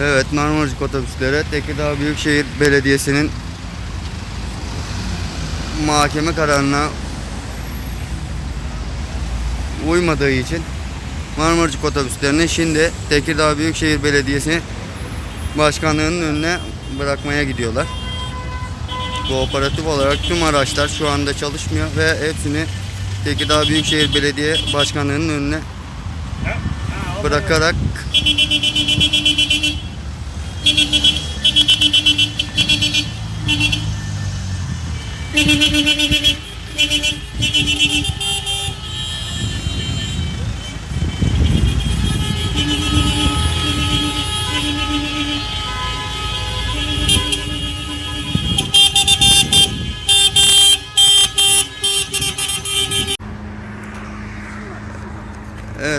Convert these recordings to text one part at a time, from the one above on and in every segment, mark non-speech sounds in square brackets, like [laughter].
Evet Marmaracık otobüsleri Tekirdağ Büyükşehir Belediyesi'nin mahkeme kararına uymadığı için Marmaracık otobüslerini şimdi Tekirdağ Büyükşehir Belediyesi Başkanlığı'nın önüne bırakmaya gidiyorlar. Kooperatif olarak tüm araçlar şu anda çalışmıyor ve hepsini Tekirdağ Büyükşehir Belediye Başkanlığı'nın önüne bırakarak Evet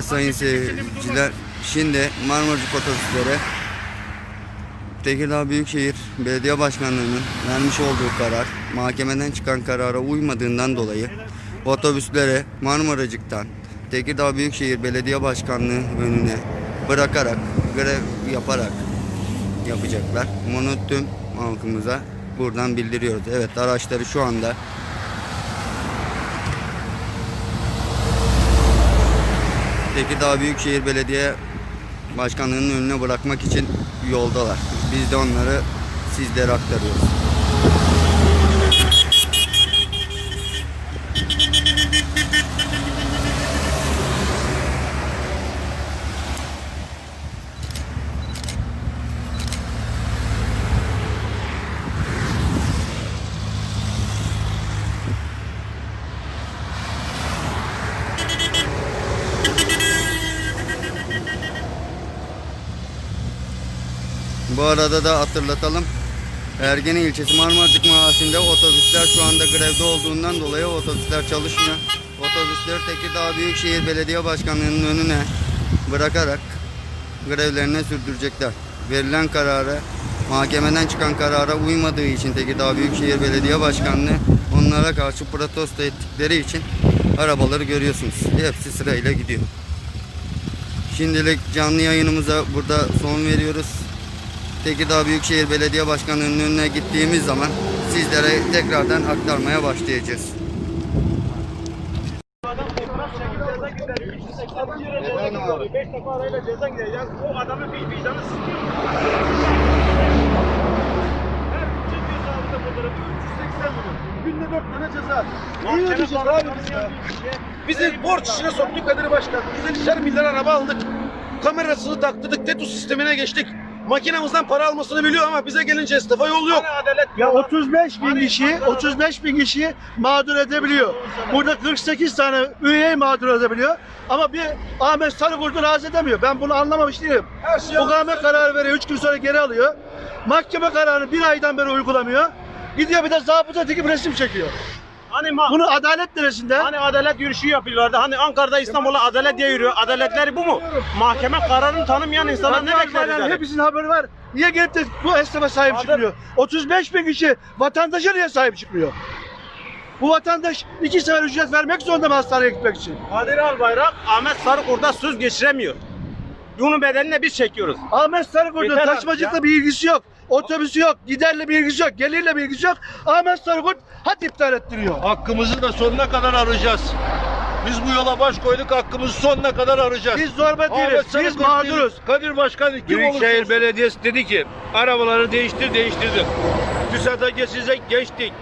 sayın seyirciler şimdi Marmaracık otobüsleri Tekirdağ Büyükşehir Belediye Başkanlığı'nın vermiş olduğu karar mahkemeden çıkan karara uymadığından dolayı otobüsleri Marmaracık'tan Tekirdağ Büyükşehir Belediye Başkanlığı önüne bırakarak grev yaparak yapacaklar. Bunu halkımıza buradan bildiriyoruz. Evet araçları şu anda Tekirdağ Büyükşehir Belediye Başkanlığı'nın önüne bırakmak için yoldalar. Biz de onları sizlere aktarıyoruz. Bu arada da hatırlatalım. Ergene ilçesi Marmaracık mahallesinde otobüsler şu anda grevde olduğundan dolayı otobüsler çalışmıyor. Otobüsleri Tekirdağ Büyükşehir Belediye Başkanlığı'nın önüne bırakarak grevlerine sürdürecekler. Verilen karara, mahkemeden çıkan karara uymadığı için Tekirdağ Büyükşehir Belediye Başkanlığı onlara karşı protesto ettikleri için arabaları görüyorsunuz. Hepsi sırayla gidiyor. Şimdilik canlı yayınımıza burada son veriyoruz. Tekirdağ Büyükşehir Belediye Başkanlığı'nın önüne gittiğimiz zaman sizlere tekrardan aktarmaya başlayacağız. Efendim abi. 5 defa arayla ceza gideceğiz. O adamın bir vicdanı sıkıyor. Her çekiyor sağlıkta fotoğrafı 380 milyon. Günde 4 tane ceza. Ya? Bizi borç içine soktu Kadir Başkan. 150 milyar araba aldık. Kamerasını taktırdık. TETUS sistemine geçtik. Makinemizden para almasını biliyor ama bize gelince istifa yol yok. Ya 35 bin kişi, 35 bin kişi mağdur edebiliyor. Burada 48 tane üyeyi mağdur edebiliyor. Ama bir Ahmet Sarıkurt'u razı edemiyor. Ben bunu anlamamış değilim. Şey Ukame kararı veriyor, 3 gün sonra geri alıyor. Mahkeme kararını bir aydan beri uygulamıyor. Gidiyor bir de zabıta teki resim çekiyor. Hani ma Bunu adalet neresinde? Hani adalet yürüyüşü yapıyorlardı. Hani Ankara'da İstanbul'a adalet diye yürüyor. Adaletleri bu mu? Mahkeme kararını tanımayan insanlar ne yani? Hepsinin haberi var. Niye gelip de bu esnafa sahip Adam- çıkmıyor? 35 bin kişi vatandaşa niye sahip çıkmıyor? Bu vatandaş iki sefer ücret vermek zorunda mı hastaneye gitmek için? Kadir Albayrak Ahmet Sarıkurt'ta söz geçiremiyor. Bunun bedelini biz çekiyoruz. Ahmet Sarıkurt'un Yeter artık taşımacılıkla ya. bir ilgisi yok. Otobüsü yok, giderle bir ilgisi yok, gelirle bir ilgisi yok. Ahmet Sarıkurt hat iptal ettiriyor. Hakkımızı da sonuna kadar arayacağız. Biz bu yola baş koyduk, hakkımızı sonuna kadar arayacağız. Biz zorba değiliz, Ahmet biz Sarıkurt mağduruz. değil, Kadir Başkan kim Büyükşehir olursa Belediyesi dedi ki arabaları değiştir değiştirdik. TÜSAT'a geçecek geçtik.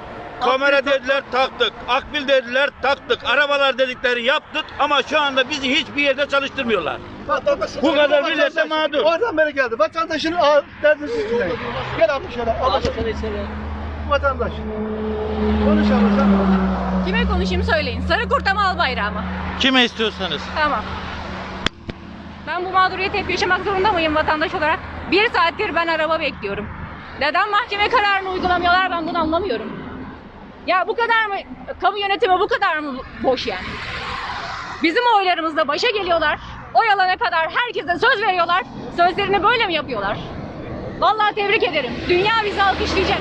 Kamera dediler taktık. Akbil dediler taktık. Arabalar dedikleri yaptık ama şu anda bizi hiçbir yerde çalıştırmıyorlar. Bu kadar millet de mağdur. Oradan beri geldi. Vatandaşın derdini siz dinleyin. Gel abi şöyle. Al Vatandaş. Konuş abi sen. Kime konuşayım söyleyin. Sarı kurta mı al bayrağı mı? Kime istiyorsanız. Tamam. Ben bu mağduriyeti hep yaşamak zorunda mıyım vatandaş olarak? Bir saattir ben araba bekliyorum. Neden mahkeme kararını uygulamıyorlar ben bunu anlamıyorum. Ya bu kadar mı, kamu yönetimi bu kadar mı boş yani? Bizim oylarımızla başa geliyorlar. Oy alana kadar herkese söz veriyorlar. Sözlerini böyle mi yapıyorlar? Vallahi tebrik ederim. Dünya bizi alkışlayacak.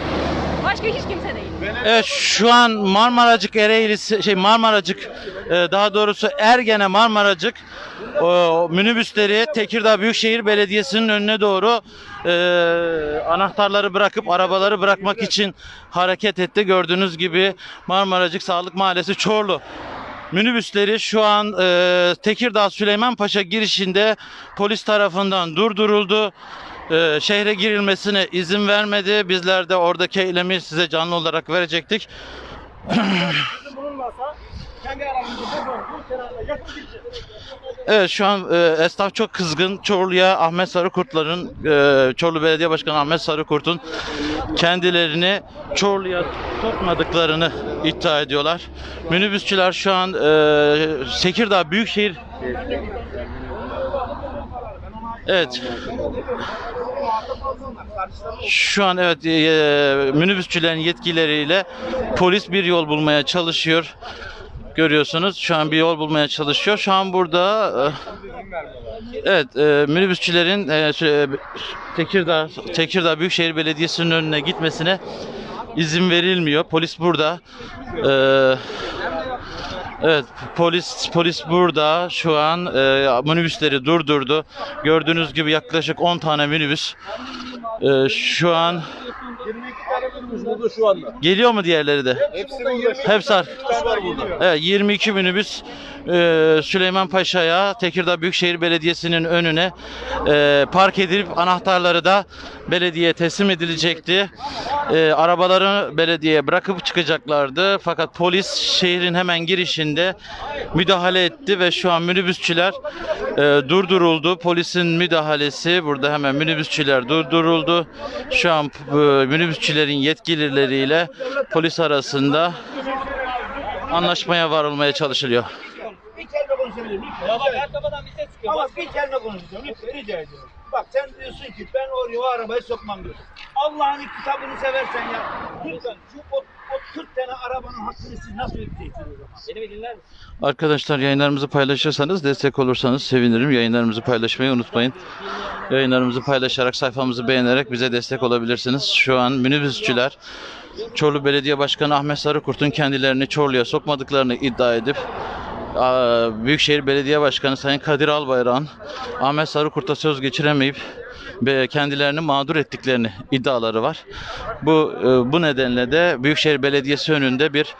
Başka hiç kimse değil. Evet şu an Marmaracık Ereğli şey Marmaracık e, daha doğrusu Ergene Marmaracık o, minibüsleri Tekirdağ Büyükşehir Belediyesi'nin önüne doğru e, anahtarları bırakıp arabaları bırakmak için hareket etti. Gördüğünüz gibi Marmaracık Sağlık Mahallesi Çorlu minibüsleri şu an e, Tekirdağ Süleymanpaşa girişinde polis tarafından durduruldu. E, şehre girilmesine izin vermedi. Bizler de oradaki eylemi size canlı olarak verecektik. Evet şu an e, esnaf çok kızgın. Çorlu'ya Ahmet Sarıkurtların, e, Çorlu Belediye Başkanı Ahmet Sarıkurt'un kendilerini Çorlu'ya sokmadıklarını iddia ediyorlar. Minibüsçüler şu an e, Tekirdağ Büyükşehir Evet. Şu an evet e, minibüsçülerin yetkilileriyle polis bir yol bulmaya çalışıyor. Görüyorsunuz şu an bir yol bulmaya çalışıyor. Şu an burada e, evet e, minibüsçülerin e, şey, Tekirdağ Tekirdağ Büyükşehir Belediyesi'nin önüne gitmesine izin verilmiyor. Polis burada. Evet polis polis burada şu an e, minibüsleri durdurdu. Gördüğünüz gibi yaklaşık 10 tane minibüs e, şu an 22 tane minibüs burada şu anda. geliyor mu diğerleri de? Hepsi burada. Hepsi var. var burada. Evet 22 minibüs e, Süleyman Paşa'ya Tekirdağ Büyükşehir Belediyesi'nin önüne e, park edilip anahtarları da belediyeye teslim edilecekti. E, arabaları belediyeye bırakıp çıkacaklardı. Fakat polis şehrin hemen girişinde müdahale etti ve şu an minibüsçüler e, durduruldu. Polisin müdahalesi burada hemen minibüsçüler durduruldu. Şu an e, minibüsçülerin yetkilileriyle polis arasında anlaşmaya varılmaya çalışılıyor. Bir kelime konuşabilir miyim? Ya bak arkadan bir ses çıkıyor. Ama bir kelime konuşacağım. Lütfen rica ediyorum. Bak sen diyorsun ki ben oraya o arabayı sokmam diyorsun. Allah'ın kitabını seversen ya. Lütfen şu o, o 40 tane arabanın hakkını siz nasıl ödeyeceksiniz o zaman? Beni bir dinler? Arkadaşlar yayınlarımızı paylaşırsanız destek olursanız sevinirim. Yayınlarımızı paylaşmayı unutmayın. Yayınlarımızı paylaşarak sayfamızı beğenerek bize destek olabilirsiniz. Şu an minibüsçüler Çorlu Belediye Başkanı Ahmet Sarıkurt'un kendilerini Çorlu'ya sokmadıklarını iddia edip Büyükşehir Belediye Başkanı Sayın Kadir Albayrak'ın Ahmet Sarıkurt'a söz geçiremeyip ve kendilerini mağdur ettiklerini iddiaları var. Bu e, bu nedenle de Büyükşehir Belediyesi önünde bir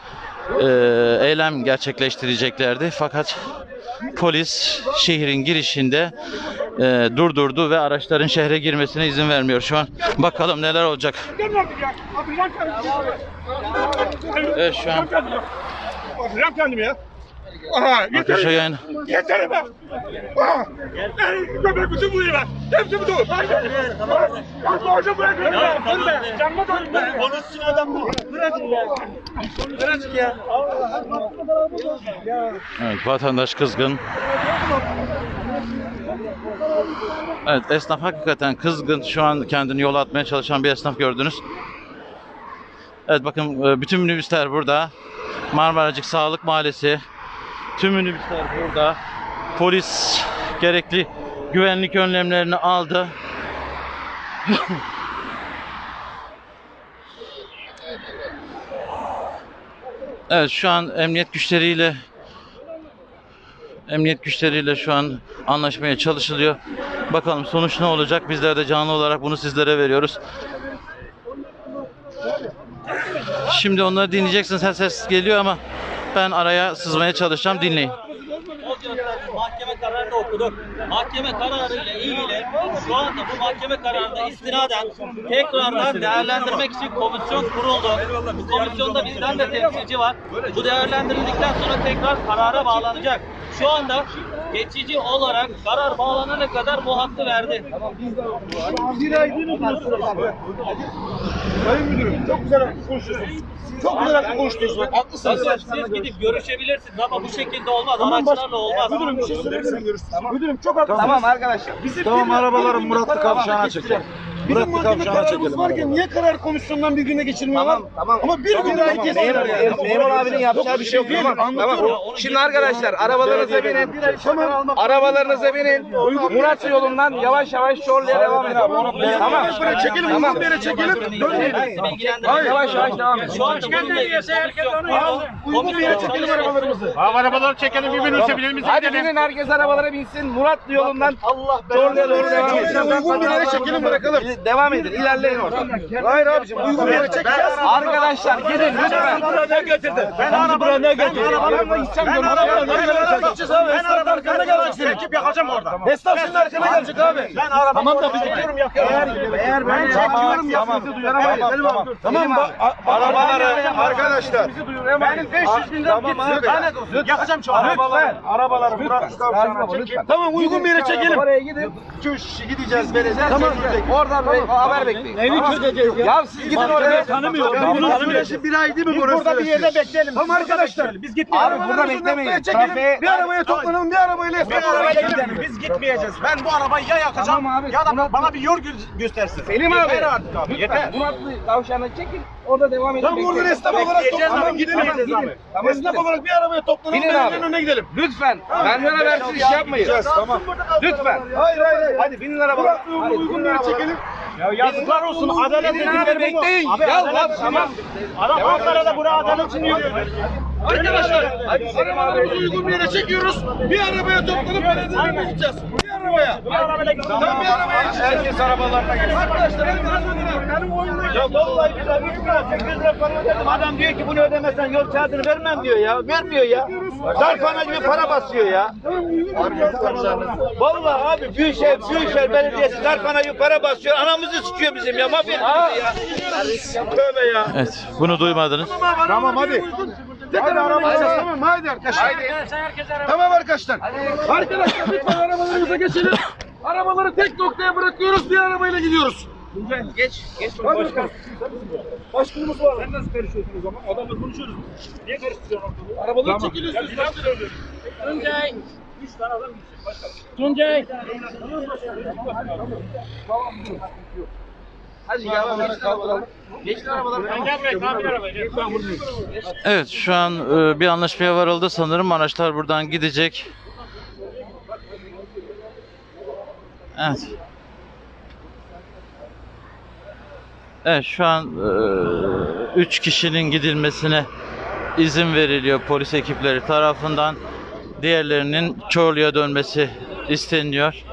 e, eylem gerçekleştireceklerdi. Fakat polis şehrin girişinde e, durdurdu ve araçların şehre girmesine izin vermiyor şu an. Bakalım neler olacak. Evet şu an Bırak kendimi ya. Aha, arkadaşlar yayın. yeter be. Aha. Göbek bütün bu yılan. Hepsi bu. Bak borcu bırak. Ya tamam be. Canıma dön be. Konuşsun adam bu. Bırakın ya. Bırakın ya. Evet vatandaş kızgın. Evet esnaf hakikaten kızgın. Şu an kendini yola atmaya çalışan bir esnaf gördünüz. Evet bakın e, bütün minibüsler burada. Marmaracık Sağlık Mahallesi. Tüm minibüsler burada. Polis gerekli güvenlik önlemlerini aldı. [laughs] Evet şu an emniyet güçleriyle emniyet güçleriyle şu an anlaşmaya çalışılıyor. Bakalım sonuç ne olacak? Bizler de canlı olarak bunu sizlere veriyoruz. Şimdi onları dinleyeceksiniz. Her ses geliyor ama ben araya sızmaya çalışacağım. Dinleyin. mahkeme kararını okuduk. Mahkeme kararıyla ilgili şu anda bu mahkeme kararına istinaden tekrardan değerlendirmek için komisyon kuruldu. Bu komisyonda bizden de temsilci var. Bu değerlendirildikten sonra tekrar karara bağlanacak. Şu anda geçici olarak karar bağlanana kadar bu hakkı verdi. Sayın müdürüm çok güzel konuşuyorsunuz. Çok güzel konuşuyorsunuz. Bak haklısınız. Siz, siz gidip görüşebilirsiniz ama bu şekilde olmaz. Tamam, Araçlarla olmaz. Müdürüm bir şey söyleyebilir miyim? Müdürüm çok haklısınız. Tamam arkadaşlar. Bizim Tamam bir- Muratlı Tamam, Kavşağı'na geçeceğim. Bizim mahkeme kararımız varken niye karar komisyondan bir güne geçirmiyorlar? Tamam, tamam. Ama bir güne Tamam, kesiyorlar memur, yani. memur abinin yapacağı bir şey yok. Tamam, tamam. Şimdi arkadaşlar arabalarınıza binin. Arabalarınıza binin. Murat yolundan yavaş yavaş Çorlu'ya devam edin. Tamam. Çekelim, Tamam. bir yere çekelim. Dönmeyelim. Hayır, yavaş yavaş devam edin. Şu an konumdayız. Uygun bir yere çekelim arabalarımızı. Arabaları çekelim birbirini üstebilir miyiz? Hadi binin herkes arabalara binsin. Murat yolundan Çorlu'ya doğru devam edin. Uygun bir yere çekelim bırakalım. Devam edin. ilerleyin oradan. Hayır abicim uygun bir yere çekeceğiz. Arkadaşlar gidin lütfen. ne getirdi? Ben arabayı ne getirdi? Ben arabayla gideceğim. Ben arabayla nereye gideceğiz abi? Ben arabanın arkasında gelecek. Ekip yakacağım orada. Esnaf senin arkana gelecek abi. Ben arabamı tamam da biz çekiyorum yakıyorum. Eğer ben çekiyorum ya sizi duyuramayız. Tamam. Tamam. Arabaları arkadaşlar. Benim 500 bin lira gitsin. Lanet olsun. Yakacağım şu arabaları. Arabaları Murat. Tamam uygun bir yere çekelim. Oraya gidin. Gideceğiz vereceğiz. Tamam. Oradan be- haber bekleyin. Neyi çözeceğiz ya? Ya siz gidin oraya. Tanımıyorum. Bir ay değil mi burası? Burada bir yerde bekleyelim. Tamam arkadaşlar. Biz gitmeyelim. Abi burada beklemeyin. Trafiğe- Bir arabaya toplanalım. Bir arabayla Bir arabaya gidelim. Biz gitmeyeceğiz. Ben bu arabayı ya yakacağım Tamam ya da bana bir yol gö- göstersin. Selim abi. Yeter artık abi. Yeter. Muratlı kavşağına çekin. Orada devam edin. Tamam bekleyin. esnaf olarak toplanalım Gidin. abi. Tamam, Esnaf olarak bir arabaya toplanalım. Binin önüne gidelim. Lütfen. Benden habersiz iş yapmayın. Tamam. Lütfen. Hayır hayır. Hadi binin uygun, uygun bir yere çekelim. Ya yazıklar olsun. Verin bu. bekleyin. Abi, Ya için tamam. Adam Ankara'da buraya adalet için yürüyor. Arkadaşlar arabalarımızı uygun bir yere çekiyoruz. Bir arabaya toplanıp belediyenin önüne gideceğiz. Arabaya. Bir. Tamam bir arabaya. Herkes arabalarına gelsin. Arkadaşlar herkes önüne. Benim oyunuma Ya vallahi billahi 3 lira 800 lira para ödedim. Adam diyor ki bunu ödemezsen yol kağıdını vermem diyor ya. Vermiyor ya. Darphane gibi para basıyor ya. Vallahi abi Büyükşehir, Büyükşehir Belediyesi darphane gibi para basıyor. Anamızı sıkıyor bizim ya. Mafya ya. Tövbe ya. Evet, bunu duymadınız. Tamam hadi. Hadi arabalarımıza tamam hadi arkadaşlar. Tamam arkadaşlar. Arkadaşlar lütfen arabalarımıza geçelim. Arabaları tek noktaya bırakıyoruz bir arabayla gidiyoruz. Geç. Geç. Başkan. Başkanımız var. Sen nasıl karışıyorsun o zaman? Adamla konuşuyoruz. Niye karıştırıyorsun? Arabaları çekiliyorsunuz. Tuncay. Hadi. Evet, şu an e, bir anlaşmaya varıldı. Sanırım araçlar buradan gidecek. Evet. Evet, şu an 3 kişinin gidilmesine izin veriliyor polis ekipleri tarafından. Diğerlerinin Çorlu'ya dönmesi isteniyor.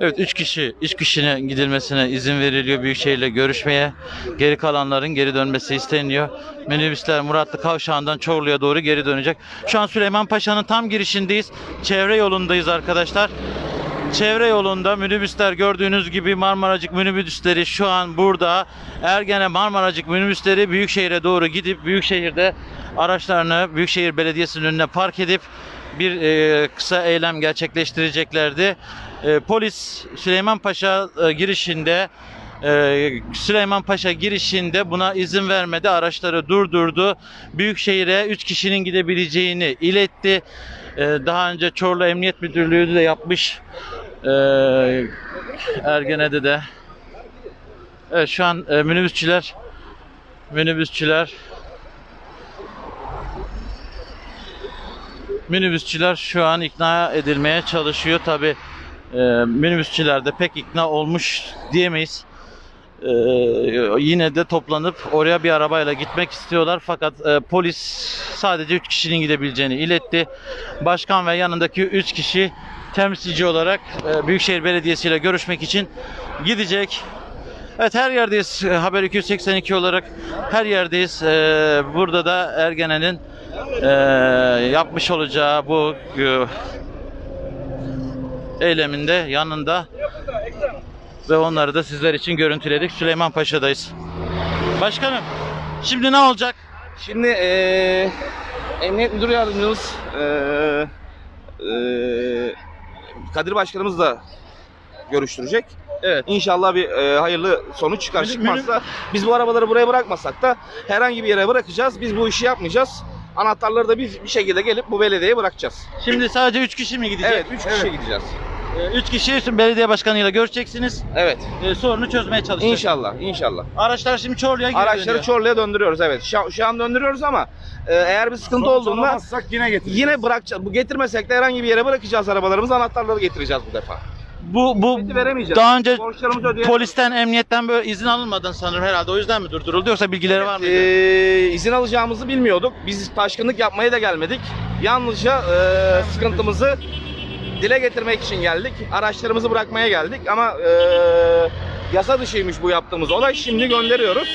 Evet 3 kişi, 3 kişinin gidilmesine izin veriliyor Büyükşehir'le görüşmeye. Geri kalanların geri dönmesi isteniyor. Minibüsler Muratlı Kavşağı'ndan Çorlu'ya doğru geri dönecek. Şu an Süleyman Paşa'nın tam girişindeyiz. Çevre yolundayız arkadaşlar. Çevre yolunda minibüsler gördüğünüz gibi Marmaracık minibüsleri şu an burada. Ergene Marmaracık minibüsleri Büyükşehir'e doğru gidip Büyükşehir'de araçlarını Büyükşehir Belediyesi'nin önüne park edip bir e, kısa eylem gerçekleştireceklerdi. E, polis Süleyman Paşa e, girişinde e, Süleyman Paşa girişinde buna izin vermedi. Araçları durdurdu. Büyükşehir'e 3 kişinin gidebileceğini iletti. E, daha önce Çorlu Emniyet Müdürlüğü de yapmış. E, Ergene'de de. Evet şu an e, minibüsçüler minibüsçüler minibüsçüler şu an ikna edilmeye çalışıyor. Tabi minibüsçüler de pek ikna olmuş diyemeyiz. E, yine de toplanıp oraya bir arabayla gitmek istiyorlar. Fakat e, polis sadece 3 kişinin gidebileceğini iletti. Başkan ve yanındaki 3 kişi temsilci olarak e, Büyükşehir Belediyesi ile görüşmek için gidecek. Evet her yerdeyiz. E, Haber 282 olarak her yerdeyiz. E, burada da Ergene'nin e, yapmış olacağı bu e, eyleminde yanında ve onları da sizler için görüntüledik. Süleyman Paşa'dayız. Başkanım şimdi ne olacak? Şimdi eee Emniyet Müdür Yardımcımız eee eee Kadir Başkanımız da görüştürecek. Evet. İnşallah bir e, hayırlı sonuç çıkar. Çıkmazsa biz bu arabaları buraya bırakmasak da herhangi bir yere bırakacağız. Biz bu işi yapmayacağız. Anahtarları da biz bir şekilde gelip bu belediyeye bırakacağız. Şimdi sadece 3 kişi mi gidecek? Evet, 3 kişi gideceğiz. 3 kişi belediye başkanıyla görüşeceksiniz. Evet. E, sorunu çözmeye çalışacağız. İnşallah, inşallah. Araçlar şimdi Çorlu'ya geri Araçları dönüyor. Çorlu'ya döndürüyoruz evet. Şu, şu an döndürüyoruz ama e, eğer bir sıkıntı olduğunda yine getireceğiz. yine bırakacağız. Bu getirmesek de herhangi bir yere bırakacağız arabalarımızı. Anahtarları getireceğiz bu defa. Bu bu Hizmeti veremeyeceğiz. daha önce Borçlarımızı ödeyemeyiz. polisten, emniyetten böyle izin alınmadan sanırım herhalde. O yüzden mi durduruldu yoksa bilgileri var mıydı? Ee, izin alacağımızı bilmiyorduk. Biz taşkınlık yapmaya da gelmedik. Yalnızca e, sıkıntımızı dile getirmek için geldik. Araçlarımızı bırakmaya geldik ama e, yasa dışıymış bu yaptığımız olay. Şimdi gönderiyoruz.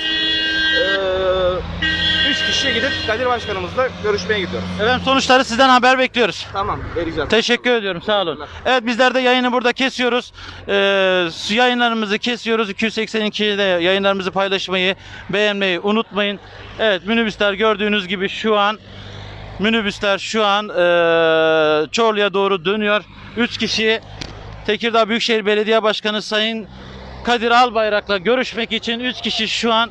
E, kişi gidip Kadir Başkanımızla görüşmeye gidiyoruz. Efendim sonuçları sizden haber bekliyoruz. Tamam, vereceğiz. Teşekkür ediyorum sağ olun. Evet bizler de yayını burada kesiyoruz. Ee, yayınlarımızı kesiyoruz. 282'de yayınlarımızı paylaşmayı, beğenmeyi unutmayın. Evet minibüsler gördüğünüz gibi şu an minibüsler şu an eee Çorlu'ya doğru dönüyor. 3 kişi Tekirdağ Büyükşehir Belediye Başkanı Sayın Kadir Albayrak'la görüşmek için 3 kişi şu an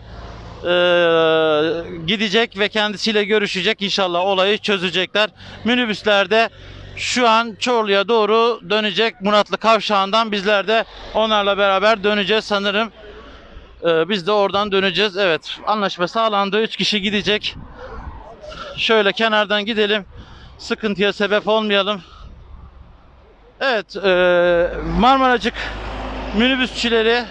gidecek ve kendisiyle görüşecek. İnşallah olayı çözecekler. Minibüslerde şu an Çorlu'ya doğru dönecek Muratlı Kavşağı'ndan bizler de onlarla beraber döneceğiz sanırım. Eee, biz de oradan döneceğiz. Evet anlaşma sağlandı. 3 kişi gidecek. Şöyle kenardan gidelim. Sıkıntıya sebep olmayalım. Evet, eee, Marmaracık minibüsçileri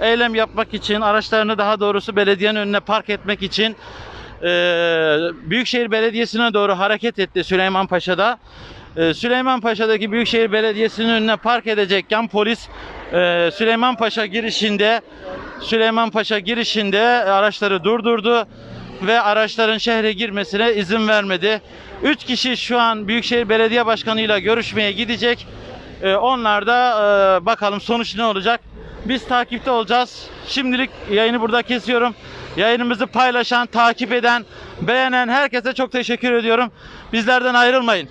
eylem yapmak için, araçlarını daha doğrusu belediyenin önüne park etmek için eee, Büyükşehir Belediyesi'ne doğru hareket etti Süleymanpaşa'da. Eee Süleymanpaşa'daki Büyükşehir Belediyesi'nin önüne park edecekken polis eee Süleymanpaşa girişinde Süleymanpaşa girişinde araçları durdurdu ve araçların şehre girmesine izin vermedi. 3 kişi şu an Büyükşehir Belediye Başkanı ile görüşmeye gidecek. Ee, onlar da e, bakalım sonuç ne olacak. Biz takipte olacağız. Şimdilik yayını burada kesiyorum. Yayınımızı paylaşan, takip eden, beğenen herkese çok teşekkür ediyorum. Bizlerden ayrılmayın.